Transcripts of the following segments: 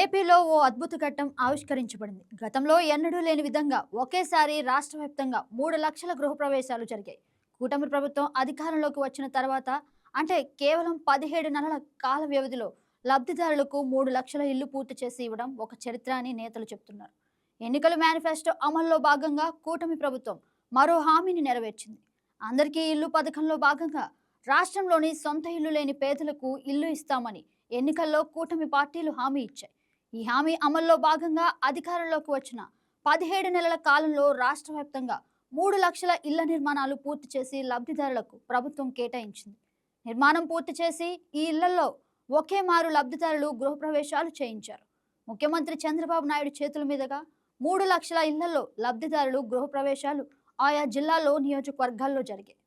ఏపీలో ఓ అద్భుత ఘట్టం ఆవిష్కరించబడింది. గతంలో ఎన్నడూ లేని విధంగా ఒకేసారి రాష్ట్ర వ్యాప్తంగా మూడు లక్షల గృహప్రవేశాలు జరిగాయి. కూటమి ప్రభుత్వం అధికారంలోకి వచ్చిన తర్వాత అంటే కేవలం పదిహేడు నెలల కాల వ్యవధిలో లబ్ధిదారులకు మూడు లక్షల ఇల్లు పూర్తి చేసి ఇవ్వడం ఒక చరిత్ర అని నేతలు చెబుతున్నారు. ఎన్నికల మేనిఫెస్టో అమల్లో భాగంగా కూటమి ప్రభుత్వం మరో హామీని నెరవేర్చింది. అందరికీ ఇల్లు పథకంలో భాగంగా రాష్ట్రంలోని సొంత ఇల్లు లేని పేదలకు ఇల్లు ఇస్తామని ఎన్నికల్లో కూటమి పార్టీలు హామీ ఇచ్చాయి. ఈ హామీ అమల్లో భాగంగా అధికారంలోకి వచ్చిన పదిహేడు నెలల కాలంలో రాష్ట్ర వ్యాప్తంగా మూడు లక్షల ఇళ్ళ నిర్మాణాలు పూర్తి చేసి లబ్ధిదారులకు ప్రభుత్వం కేటాయించింది. నిర్మాణం పూర్తి చేసి ఈ ఇళ్ళలో ఒకే మారు లబ్ధిదారులు గృహప్రవేశాలు చేయించారు. ముఖ్యమంత్రి చంద్రబాబు నాయుడు చేతుల మీదుగా మూడు లక్షల ఇళ్ళలో లబ్ధిదారులు గృహప్రవేశాలు ఆయా జిల్లాల్లో నియోజకవర్గాల్లో జరిగాయి.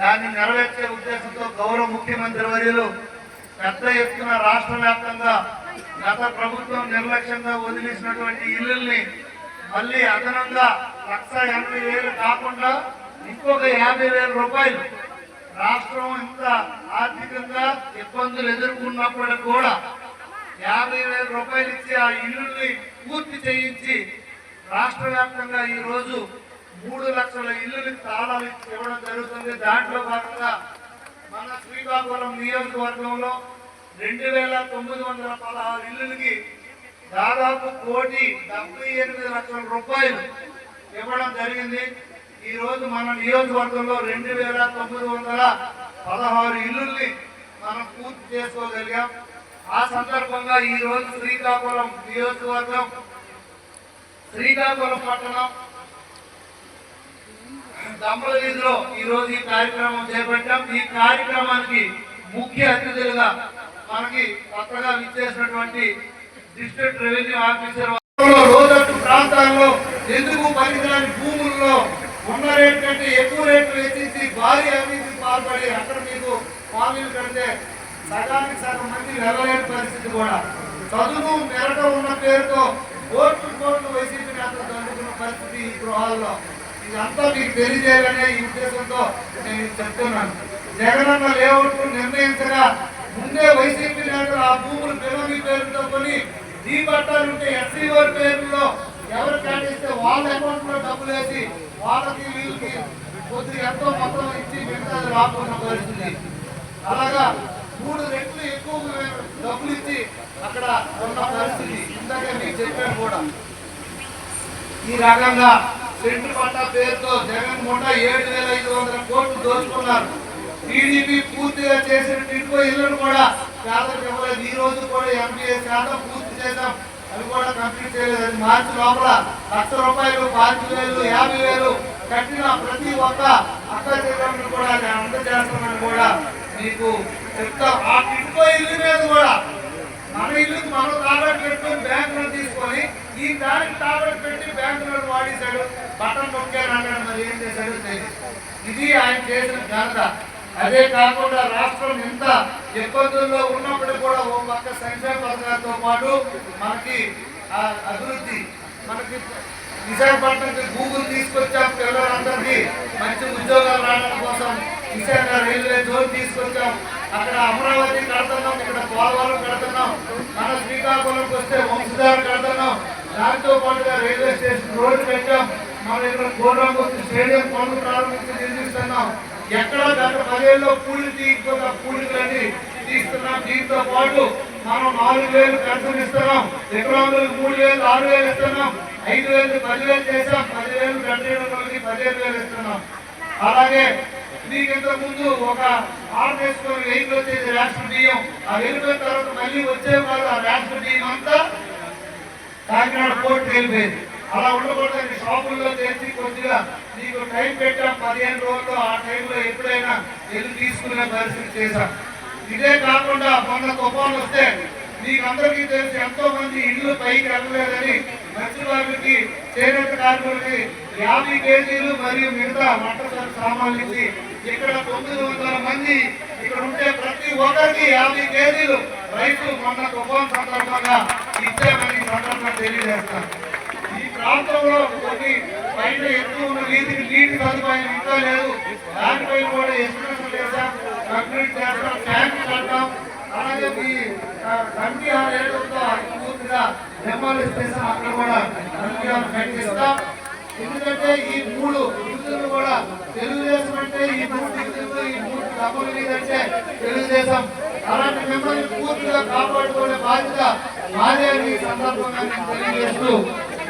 దాన్ని నెరవేర్చే ఉద్దేశంతో గౌరవ ముఖ్యమంత్రి వర్యులు పెద్ద ఎత్తున రాష్ట్ర వ్యాప్తంగా గత ప్రభుత్వం నిర్లక్ష్యంగా వదిలేసినటువంటి ఇల్లుల్ని మళ్ళీ అదనంగా లక్ష ఎనభై వేలు కాకుండా ఇంకొక యాభై వేల రూపాయలు రాష్ట్రం ఇంత ఆర్థికంగా ఇబ్బందులు ఎదుర్కొన్నప్పుడు కూడా యాభై వేల రూపాయలు ఇచ్చి ఆ ఇల్లుల్ని పూర్తి చేయించి రాష్ట్ర వ్యాప్తంగా ఈరోజు మూడు లక్షల ఇల్లులకి తాళాలు ఇవ్వడం జరుగుతుంది. దాంట్లో భాగంగా మన శ్రీకాకుళం నియోజకవర్గంలో రెండు వేల తొమ్మిది వందల పదహారు ఇల్లులకి దాదాపు కోటి డెబ్బై ఎనిమిది లక్షల రూపాయలు ఇవ్వడం జరిగింది. ఈ రోజు మన నియోజకవర్గంలో రెండు వేల తొమ్మిది వందల పదహారు ఇల్లుల్ని మనం పూర్తి చేసుకోగలిగాం. ఆ సందర్భంగా ఈ రోజు శ్రీకాకుళం నియోజకవర్గం శ్రీకాకుళం పట్టణం దమ్మల ఈ రోజు ఈ కార్యక్రమం చేపట్టాం. ఈ కార్యక్రమానికి ముఖ్య అతిథులుగా మనకి కొత్తగా విచ్చేసినటువంటి డిస్ట్రిక్ట్ రెవెన్యూ ఆఫీసర్ రోజట్టు ప్రాంతాల్లో ఎందుకు పనికిరాని భూముల్లో ఉన్న రేటు కంటే ఎక్కువ రేట్లు వెచ్చించి భారీ అవినీతికి పాల్పడి అక్కడ మీకు కాలనీలు కడితే సగానికి సగం మంది వెళ్ళలేని పరిస్థితి కూడా. చదువు మెరట ఉన్న పేరుతో కోర్టు కోర్టు వైసీపీ నేతలు దండుకున్న పరిస్థితి ఈ గృహాల్లో. ఇదంతా మీకు తెలియజేయాలనే ఈ ఉద్దేశంతో నేను చెప్తున్నాను. జగనన్న లేఅవుట్ నిర్ణయించగా ముందే వైసీపీ నేతలు ఆ భూములు పిల్లలు పేరుతో కొని ఈ పట్టాలు ఉంటే ఎస్సీ వారి పేరులో ఎవరు కేటాయిస్తే వాళ్ళ అకౌంట్లో డబ్బులు వేసి వాళ్ళకి వీళ్ళకి కొద్ది ఎంతో మొత్తం ఇచ్చి మిగతా రాకుండా పరిస్థితి అలాగా మూడు రెట్లు ఎక్కువ డబ్బులు ఇచ్చి అక్కడ ఉన్న పరిస్థితి ఇందాక మీకు చెప్పాను కూడా. ఈ రకంగా సెంట్రల్ పట్టా పేరుతో జగన్ మూట ఏడు వేల ఐదు వందల కోట్లు దోచుకున్నారు. టీడీపీ పూర్తిగా చేసిన ఇంట్లో ఇళ్ళను కూడా శాతం ఇవ్వలేదు. ఈ రోజు కూడా ఎంపీఏ శాతం పూర్తి చేశాం. అవి కూడా కంప్లీట్ చేయలేదు అది మార్చి లోపల లక్ష రూపాయలు పాతి వేలు యాభై వేలు కట్టిన ప్రతి ఒక్క అక్క చెల్లెమ్మను కూడా అంత అందజేస్తామని కూడా మీకు చెప్తాం. ఆ ఇంట్లో ఇల్లు మీద కూడా మన ఇల్లుకి మనం తాకట్టు పెట్టుకొని బ్యాంకులో తీసుకొని ఈ దానికి తాగడం పెట్టి బ్యాంకులో వాడేశాడు. బట్టలు నొక్కారు అన్నాడు మరి ఏం చేశాడు ఇది ఆయన చేసిన ఘనత. అదే కాకుండా రాష్ట్రం ఎంత ఇబ్బందుల్లో ఉన్నప్పుడు కూడా ఓ పక్క సంక్షేమ పథకాలతో పాటు మనకి ఆ అభివృద్ధి మనకి విశాఖపట్నంకి గూగుల్ తీసుకొచ్చాం పిల్లలందరికీ. మంచి ఉద్యోగాలు రావడం కోసం విశాఖ రైల్వే జోన్ తీసుకొచ్చాం. అక్కడ అమరావతి కడుతున్నాం ఇక్కడ పోలవరం కడుతున్నాం. మన శ్రీకాకుళంకి వస్తే వంశధార కడుతున్నాం. దాంతో పాటుగా రైల్వే స్టేషన్ రోడ్డు పెట్టాం మన ఇక్కడ గోడ్రాంకొచ్చి స్టేడియం పనులు ప్రారంభించి నిర్మిస్తున్నాం. ఎక్కడ గత పదేళ్ళలో కూలి తీయకపోతే కూలికలని తీస్తున్నాం. దీంతో పాటు మనం నాలుగు వేలు పెన్షన్ ఇస్తున్నాం. వికలాంగులకు మూడు వేలు ఆరు వేలు ఇస్తున్నాం. ఐదు వేలు పదివేలు చేసాం పదివేలు గంటల మందికి పదిహేను వేలు ఇస్తున్నాం. అలాగే మీకు ఇంతకు ముందు ఒక ఆరు వేసుకొని వెహికల్ వచ్చేది రేషన్ బియ్యం ఆ వెళ్ళిపోయిన తర్వాత మళ్ళీ వచ్చే వాళ్ళు ఆ రేషన్ బియ్యం అంతా కాకినాడ కోర్టుకి వెళ్ళిపోయింది. అలా ఉండకూడదని షాపుల్లో చేసి కొద్దిగా నీకు టైం పెట్టాం పదిహేను రోజుల్లో. ఆ టైంలో ఎప్పుడైనా వెళ్ళి తీసుకునే పరిస్థితి చేశాం. ఇదే కాకుండా మొన్న తుఫాన్ వస్తే మీకు అందరికీ తెలిసి ఎంతో మంది ఇల్లు పైకి వెళ్ళలేదని మత్స్యకారులకి చేనేత కార్మికులకి యాభై కేజీలు మరియు మిగతా వంట సామాన్లు ఇచ్చి ఇక్కడ తొమ్మిది వందల మంది ఇక్కడ ఉంటే ప్రతి ఒక్కరికి యాభై కేజీలు. రైతు మొన్న తుఫాన్ సందర్భంగా తెలియజేస్తాను. ఈ ప్రాంతంలో కొన్ని పైన ఎక్కువ ఉన్న నీటికి నీటి సదుపాయం ఇంకా లేదు. దానిపై కూడా ఎస్టిమేషన్ చేశాం కంప్లీట్ చేస్తాం ట్యాంక్ కట్టాం అలాగే మీ ఆ, కమిటీ ఏడుతో పూర్తిగా డెమాలిష్ చేసాం అక్కడ కూడా కమిటీ హాల్ ఎందుకంటే ఈ మూడు డివిజన్లు కూడా తెలుగుదేశం అంటే ఈ మూడు డివిజన్లు ఈ మూడు డబ్బులు లేదంటే తెలుగుదేశం. అలాంటి మిమ్మల్ని పూర్తిగా కాపాడుకునే బాధ్యత మాదే ఈ సందర్భంగా నేను తెలియజేస్తూ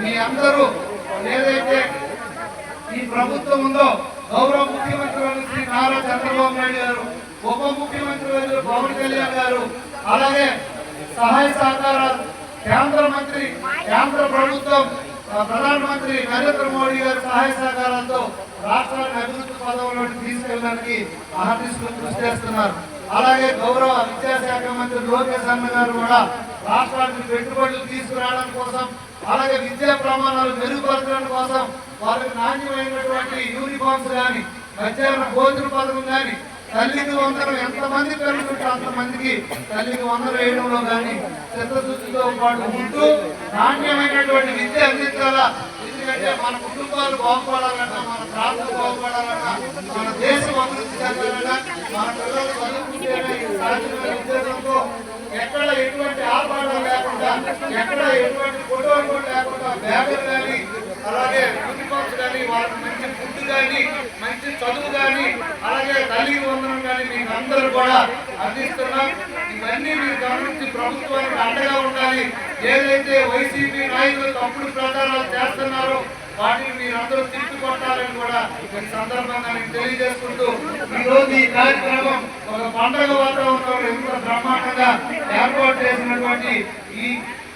మీ అందరూ ఏదైతే ఈ ప్రభుత్వం ఉందో గౌరవ ముఖ్యమంత్రి శ్రీ నారా చంద్రబాబు నాయుడు గారు ఉప ముఖ్యమంత్రి పవన్ కళ్యాణ్ గారు అలాగే సహాయ సహకారాలు కేంద్ర మంత్రి కేంద్ర ప్రభుత్వం ప్రధానమంత్రి నరేంద్ర మోడీ గారి సహాయ సహకారాలతో రాష్ట్రాన్ని అభివృద్ధి పదవులోకి తీసుకెళ్ళడానికి అహర్నిశలు కృషి చేస్తున్నారు. అలాగే గౌరవ విద్యాశాఖ మంత్రి లోకేష్ అన్న గారు కూడా రాష్ట్రానికి పెట్టుబడులు తీసుకురావడం కోసం అలాగే విద్యా ప్రమాణాలు మెరుగుపరచడం కోసం వారికి నాణ్యమైనటువంటి యూనిఫామ్స్ కానీ మధ్యాహ్న భోజన పథకం కానీ తల్లికి వందలు ఎంతమంది పెరుగుతుంటే అంతమందికి తల్లికి వందలు వేయడంలో కానీ చిత్తశుద్ధితో పాటు ఉంటూ నాణ్యమైనటువంటి విద్య అందించాలా? ఎందుకంటే మన కుటుంబాలు బాగుపడాలంటే మన ప్రాంతం బాగుపడాలన్నా మన దేశం అభివృద్ధి చెందాలన్నా మన పిల్లలు చదువుకుంటేనే ఇది సాధ్యమైన ఉద్దేశంతో ఎక్కడ ఎటువంటి ఆర్భాటాలు ఎక్కడ ఎటువంటి ఫోటోలు కూడా లేకుండా బ్యాగులు కానీ అలాగే యూనిఫామ్స్ కానీ వాళ్ళకి మంచి ఫుడ్ కానీ మంచి చదువు కానీ అలాగే తల్లి వందనం కానీ మీకు అందరూ కూడా అందిస్తున్నాం. ఇవన్నీ మీరు గమనించి ప్రభుత్వానికి అండగా ఉండాలి. ఏదైతే వైసీపీ నాయకులు తప్పుడు ప్రచారాలు చేస్తున్నారో వాటిని మీరందరూ తిప్పి కూడా ఈ సందర్భంగా నేను తెలియజేసుకుంటూ ఈ రోజు ఈ కార్యక్రమం ఒక పండగ వాతావరణంలో ఎంత బ్రహ్మాండంగా ఏర్పాటు చేసినటువంటి ఈ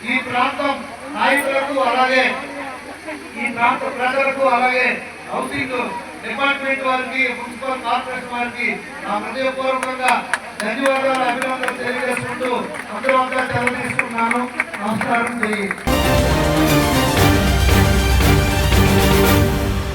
ఈ ప్రాంతం నాయకులకు అలాగే ఈ ప్రాంత ప్రజలకు అలాగే హౌసింగ్ డిపార్ట్మెంట్ వారికి మున్సిపల్ కార్పొరేషన్ వారికి నా హృదయపూర్వకంగా ధన్యవాదాలు అభినందనలు తెలియజేసుకుంటూ అందరూ అంతా సెలవు తీసుకున్నాను నమస్కారం.